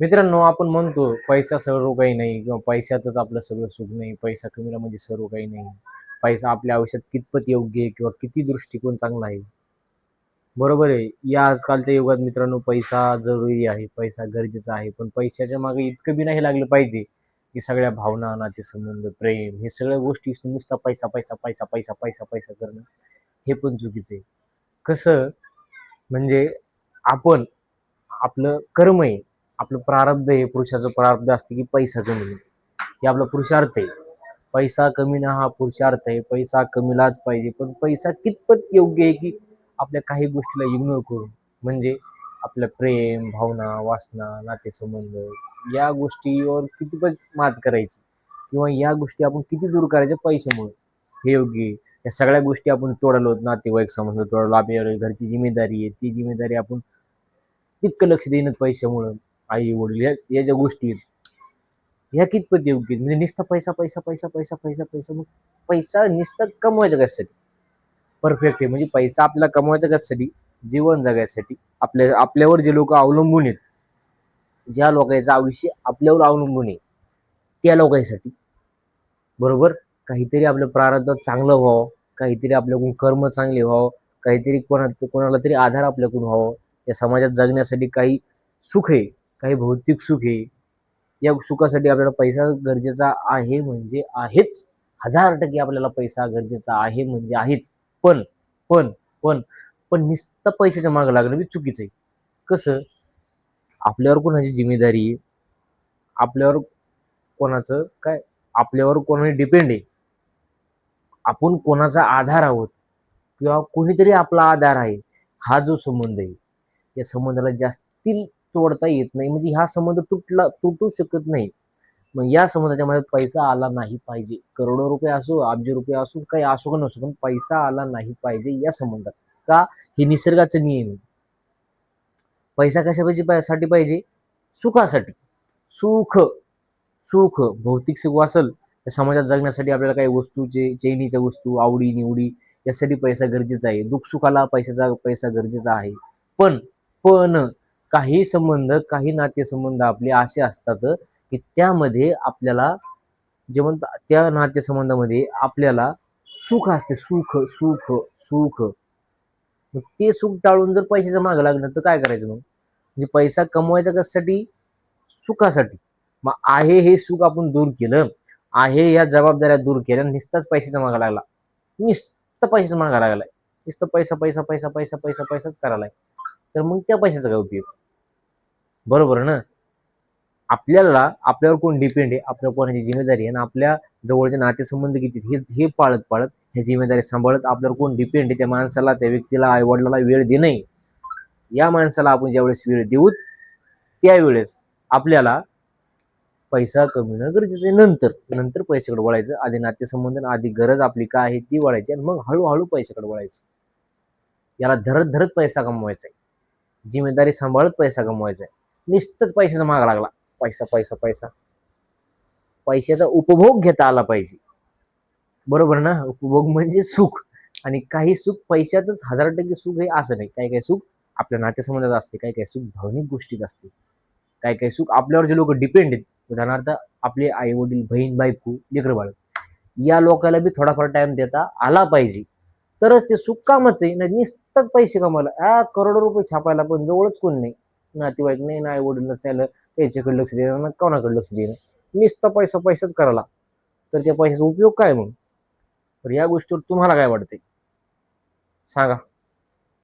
मित्रांनो आपण म्हणतो पैसा सर्व काही नाही किंवा पैशातच आपलं सगळं सुख नाही. पैसा कमीला म्हणजे सर्व काही नाही. पैसा आपल्या आयुष्यात कितपत योग्य आहे किंवा किती दृष्टिकोन चांगला आहे? बरोबर आहे. या आजकालच्या युगात मित्रांनो पैसा जरुरी आहे पैसा गरजेचा आहे. पण पैशाच्या मागे इतकं बी नाही लागलं पाहिजे की सगळ्या भावना नातेसंबंध प्रेम हे सगळ्या गोष्टी नुसता पैसा पैसा पैसा पैसा पैसा पैसा करणं हे पण चुकीचं आहे. कसं? म्हणजे आपण आपलं कर्म आहे आपलं प्रारब्ध आहे पुरुषाचं प्रारब्ध असतं की पैसा कमी. हे आपला पुरुषार्थ आहे. पैसा कमी ना हा पुरुषार्थ आहे. पैसा कमीलाच पाहिजे. पण पैसा कितपत योग्य आहे की आपल्या काही गोष्टीला इग्नोर करून? म्हणजे आपलं प्रेम भावना वासना नातेसंबंध या गोष्टीवर कितीपत मात करायची? किंवा या गोष्टी आपण किती दूर करायच्या पैशामुळे? हे योग्य आहे. या सगळ्या गोष्टी आपण तोडलो नातेवाईक संबंध तोडलो आपल्या घरची जिम्मेदारी आहे. ती जिम्मेदारी आपण तितकं लक्ष देणं पैशामुळं. आई वडील या या ज्या गोष्टी आहेत ह्या कितपत योग्य आहेत म्हणजे नुसता पैसा पैसा पैसा पैसा पैसा पैसा मग पैसा नुसता कमवायचा कशासाठी? परफेक्ट आहे. म्हणजे पैसा आपला कमवायचा कशासाठी? जीवन जगायसाठी. आपल्या आपल्यावर जे लोक अवलंबून आहेत ज्या लोकांचं आयुष्य आपल्यावर अवलंबून आहे त्या लोकांसाठी बरोबर? काहीतरी आपल्या प्रारब्धात चांगलं व्हावं काहीतरी आपल्याकडून कर्म चांगले व्हावं काहीतरी कोणाचं कोणाला तरी आधार आपल्याकडून व्हावं. या समाजात जगण्यासाठी काही सुख आहे. काही भौतिक सुख आहे. या सुखासाठी आपल्याला पैसा गरजेचा आहे म्हणजे आहेच. हजार टक्के आपल्याला पैसा गरजेचा आहे म्हणजे आहेच. पण पण पण पण नुसतं पैशाच्या मागं लागणं बी चुकीचं आहे. कसं? आपल्यावर कोणाची जिम्मेदारी आहे? आपल्यावर कोणाचं काय? आपल्यावर कोणाने डिपेंड आहे? आपण कोणाचा आधार आहोत? किंवा कोणीतरी आपला आधार आहे? हा जो संबंध आहे. या संबंधाला जास्ती तोडता येत नाही. म्हणजे हा संबंध तुटला तुटू शकत नाही. मग या संबंधाच्या मध्ये पैसा आला नाही पाहिजे. करोडो रुपये असो अब्ज रुपये असो काही असो का नसो पण पैसा आला नाही पाहिजे या संबंधात. का? हे निसर्गाचं नियम आहे. पैसा कशा साठी पाहिजे? सुखासाठी. सुख सुख भौतिक सुख असेल तर समाजात जगण्यासाठी आपल्याला काही वस्तूचे चैनीच्या वस्तू आवडी निवडी यासाठी पैसा गरजेचा आहे. दुःख सुखाला पैशाचा पैसा गरजेचा आहे. पण पण काही संबंध काही नातेसंबंध आपले असे असतात की त्यामध्ये आपल्याला जे म्हणतात त्या नातेसंबंधामध्ये आपल्याला सुख असते. सुख सुख सुख. मग ते सुख टाळून जर पैशाचं मागं लागलं तर काय करायचं मग? म्हणजे पैसा कमवायचा कशासाठी? सुखासाठी. मग आहे हे सुख आपण दूर केलं आहे या जबाबदाऱ्या दूर केल्या नुसताच पैशाचा मागा लागला. नुसतं पैशाचा मागा लागलाय. नुसतं पैसा पैसा पैसा पैसा पैसा पैसाच करायलाय. तर मग त्या पैशाचा काय उपयोग? बरोबर ना? आपल्याला आपल्यावर कोण डिपेंड आहे? आपल्या कोणाची जिम्मेदारी आहे आणि आपल्या जवळचे नातेसंबंध किती हे हे पाळत पाळत ह्या जिम्मेदारी सांभाळत आपल्यावर कोण डिपेंड आहे? त्या माणसाला त्या व्यक्तीला आईवडिलाला वेळ देणे या माणसाला आपण ज्यावेळेस वेळ देऊ त्यावेळेस आपल्याला पैसा कमविणं गरजेचं आहे. नंतर नंतर पैशाकडे वळायचं. आधी नातेसंबंध आधी गरज आपली काय आहे ती वळायची आणि मग हळूहळू पैशाकडे वळायचं. याला धरत धरत पैसा कमवायचा आहे. जिम्मेदारी सांभाळत पैसा कमवायचा आहे. नुसतंच पैशाचा माग लागला. पैसा पैसा पैसा. पैशाचा उपभोग घेता आला पाहिजे. बरोबर ना? उपभोग म्हणजे सुख. आणि काही सुख पैशातच हजार टक्के सुख हे असं नाही. काही काही सुख आपल्या नातेसंबंधात असते. काही काही सुख भावनिक गोष्टीत असते. काही काही सुख आपल्यावर जे लोक डिपेंड आहेत. उदाहरणार्थ आपले आई वडील बहीण बायको लेकर बाळ या लोकांना बी थोडाफार टाइम देता आला पाहिजे. तरच ते सुकामच आहे. नाही निसतच पैसे कमावला. आ करोडो रुपये छापायला पण जवळच कोण नाही. नातेवाईक नाही ना आई वडील नसायला त्याच्याकडे लक्ष देणं ना कोणाकडे लक्ष देणार नुसता पैसा पैसाच करायला. तर त्या पैशाचा उपयोग काय मग? तर या गोष्टीवर तुम्हाला काय वाटते सांगा.